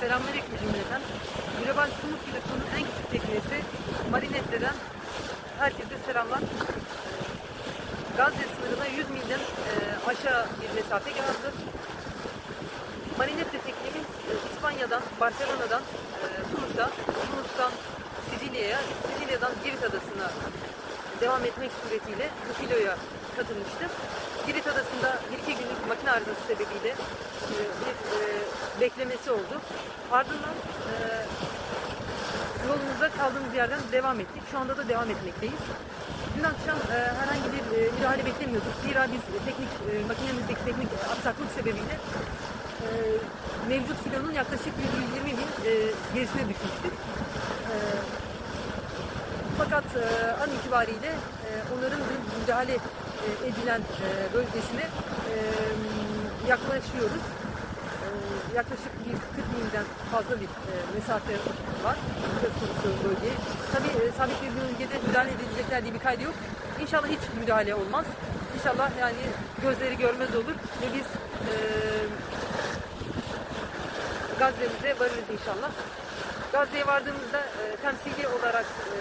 Selamünaleyküm cümleten. Global Sumut Filosu'nun en küçük teknesi Marinette'den herkese selamlar. Gazze sınırına 100 milden e, aşağı bir mesafe geldi. Marinette teknemiz e, İspanya'dan, Barcelona'dan e, Tunus'a, Tunus'tan Sicilya'ya, Sicilya'dan Girit Adası'na devam etmek suretiyle bu filoya katılmıştı. Girit Adası'nda bir iki günlük makine arızası sebebiyle e, bir e, beklemesi oldu. Ardından e, yolumuza kaldığımız yerden devam ettik. Şu anda da devam etmekteyiz. Dün akşam e, herhangi bir e, müdahale beklemiyorduk. Zira biz e, teknik e, makinemizdeki teknik aksaklık sebebiyle e, mevcut filonun yaklaşık 120 bin e, gerisine düşmüştük. E, fakat e, an itibariyle e, onların bir müdahale e, edilen bölgesine yaklaşıyoruz. Yaklaşık bir 40 milden fazla bir mesafe var söz konusu bölgeye. Tabii sabit bir bölgede müdahale edilecekler diye bir kaydı yok. İnşallah hiç müdahale olmaz. İnşallah yani gözleri görmez olur ve biz Gazze'mize varırız inşallah. Gazze'ye vardığımızda e, temsili olarak e,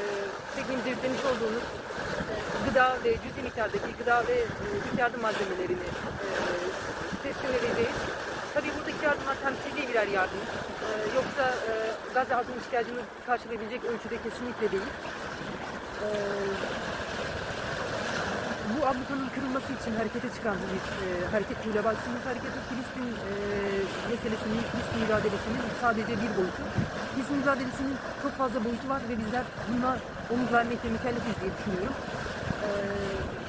tekniğimizde yüklemiş olduğumuz e, gıda ve cüzi miktardaki gıda ve e, yardım malzemelerini e, teslim edeceğiz. Tabii buradaki yardımlar temsili birer yardım. E, yoksa e, Gazze halkının ihtiyacını karşılayabilecek ölçüde kesinlikle değil. E, bu ablukanın kırılması için harekete çıkan bir e, hareket sınıf hareketi Filistin e, meselesinin, Filistin mücadelesinin sadece bir boyutu. Filistin mücadelesinin çok fazla boyutu var ve bizler buna omuz vermekle mükellefiz diye düşünüyorum. E,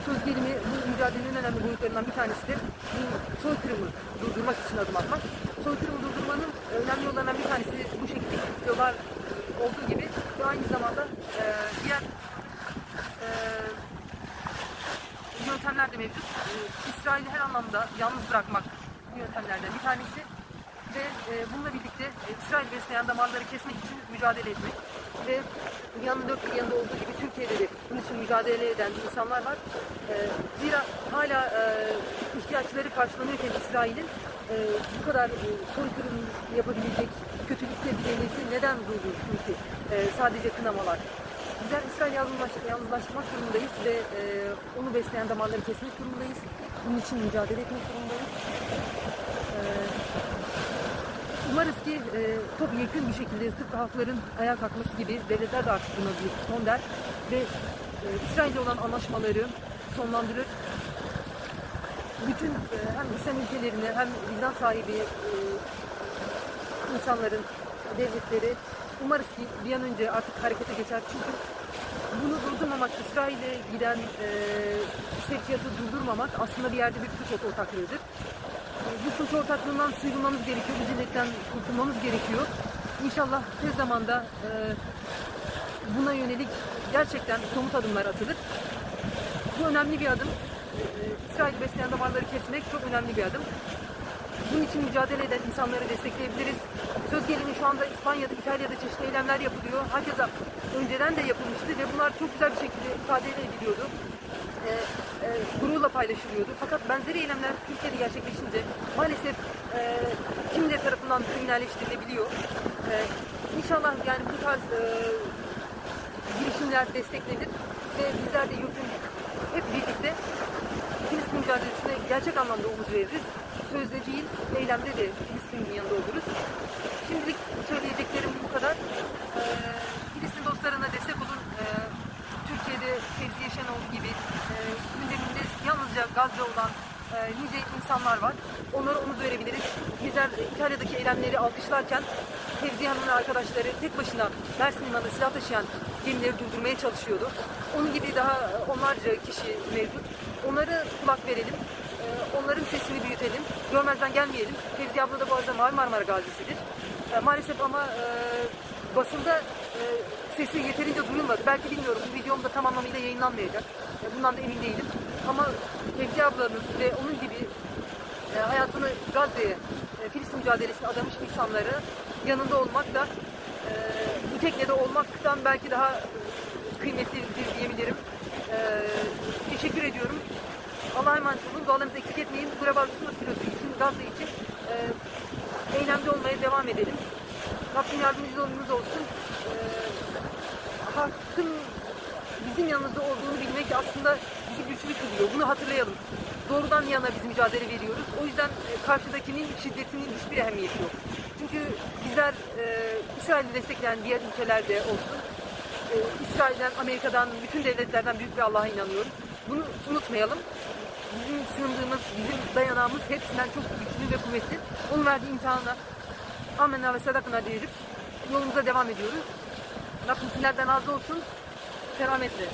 söz gelimi bu mücadelenin en önemli boyutlarından bir tanesi de bu soykırımı durdurmak için adım atmak. Soykırımı durdurmanın önemli yollarından bir tanesi bu şekilde istiyorlar olduğu gibi ve aynı zamanda e, diğer e, yöntemler de mevcut. İsrail'i her anlamda yalnız bırakmak yöntemlerden bir tanesi. Ve e, bununla birlikte e, İsrail besleyen damarları kesmek için mücadele etmek. Ve dünyanın dört bir yanında olduğu gibi Türkiye'de de bunun için mücadele eden insanlar var. E, zira hala e, ihtiyaçları karşılanıyorken İsrail'in e, bu kadar e, soykırım yapabilecek kötülükte bir neden durdursun ki? Sadece kınamalar. Bizler İsrail yalnızlaş, yalnızlaştırmak durumundayız ve e, onu besleyen damarları kesmek durumundayız. Bunun için mücadele etmek durumundayız. E, umarız ki e, top yekün bir şekilde tıpkı halkların ayağa kalkması gibi devletler de artık buna bir son der ve e, İsrail'le olan anlaşmaları sonlandırır. Bütün e, hem İslam ülkelerini hem vicdan sahibi e, insanların, devletleri umarız ki bir an önce artık harekete geçer. Çünkü bunu durdurmamak, İsrail'e giden e, sevkiyatı durdurmamak aslında bir yerde bir suç ortaklığıdır. E, bu suç ortaklığından sıyrılmamız gerekiyor, bu zilletten kurtulmamız gerekiyor. İnşallah tez zamanda e, buna yönelik gerçekten somut adımlar atılır. Bu önemli bir adım. E, İsrail besleyen damarları kesmek çok önemli bir adım. Bunun için mücadele eden insanları destekleyebiliriz. Şu anda İspanya'da, İtalya'da çeşitli eylemler yapılıyor. Herkese önceden de yapılmıştı ve bunlar çok güzel bir şekilde ifade ediliyordu. E, e, gururla paylaşılıyordu. Fakat benzeri eylemler Türkiye'de gerçekleşince maalesef e, kimileri tarafından kriminalleştirilebiliyor. E, inşallah yani bu tarz e, girişimler desteklenir ve bizler de yurtun hep birlikte mücadelesine gerçek anlamda omuz veririz. Sözde değil, eylemde de Filistin'in yanında oluruz. Şimdilik söyleyeceklerim bu kadar. Ee, Filistin dostlarına destek olun. Ee, Türkiye'de Fevzi Yaşanoğlu gibi e, gündeminde yalnızca Gazze olan e, nice insanlar var. Onlara omuz verebiliriz. Bizler İtalya'daki eylemleri alkışlarken Fevzi Hanım'ın arkadaşları tek başına Mersin Limanı'nda silah taşıyan gemileri durdurmaya çalışıyordu. Onun gibi daha onlarca kişi mevcut. Onlara kulak verelim. Ee, onların sesini büyütelim. Görmezden gelmeyelim. Fevzi abla da bu arada Mavi Marmara gazisidir. Ee, maalesef ama e, basında e, sesi yeterince duyulmadı. Belki bilmiyorum bu videom da tam anlamıyla yayınlanmayacak. E, bundan da emin değilim. Ama Fevzi ablanın ve onun gibi e, hayatını Gazze'ye, e, Filistin mücadelesine adamış insanları yanında olmak da e, bu teknede olmaktan belki daha e, kıymetlidir diyebilirim. E, teşekkür ediyorum. Allah'a emanet olun. Dualarınızı eksik etmeyin. Global Sınır Filosu için, Gazze için e, eylemde olmaya devam edelim. Rabbim yardımcımız olsun. Ee, hakkın bizim yanımızda olduğunu bilmek aslında bizi güçlü kılıyor. Bunu hatırlayalım. Doğrudan yana biz mücadele veriyoruz. O yüzden e, karşıdakinin şiddetinin hiçbir ehemmiyeti yok. Çünkü bizler e, İsrail'i destekleyen diğer ülkelerde olsun, e, İsrail'den, Amerika'dan, bütün devletlerden büyük bir Allah'a inanıyoruz. Bunu unutmayalım. Bizim sığındığımız, bizim dayanağımız hepsinden çok güçlü ve kuvvetli. Onun verdiği imtihana amenna ve sadakına diyerek yolumuza devam ediyoruz. Rabbim sizlerden razı olsun. sinceramente.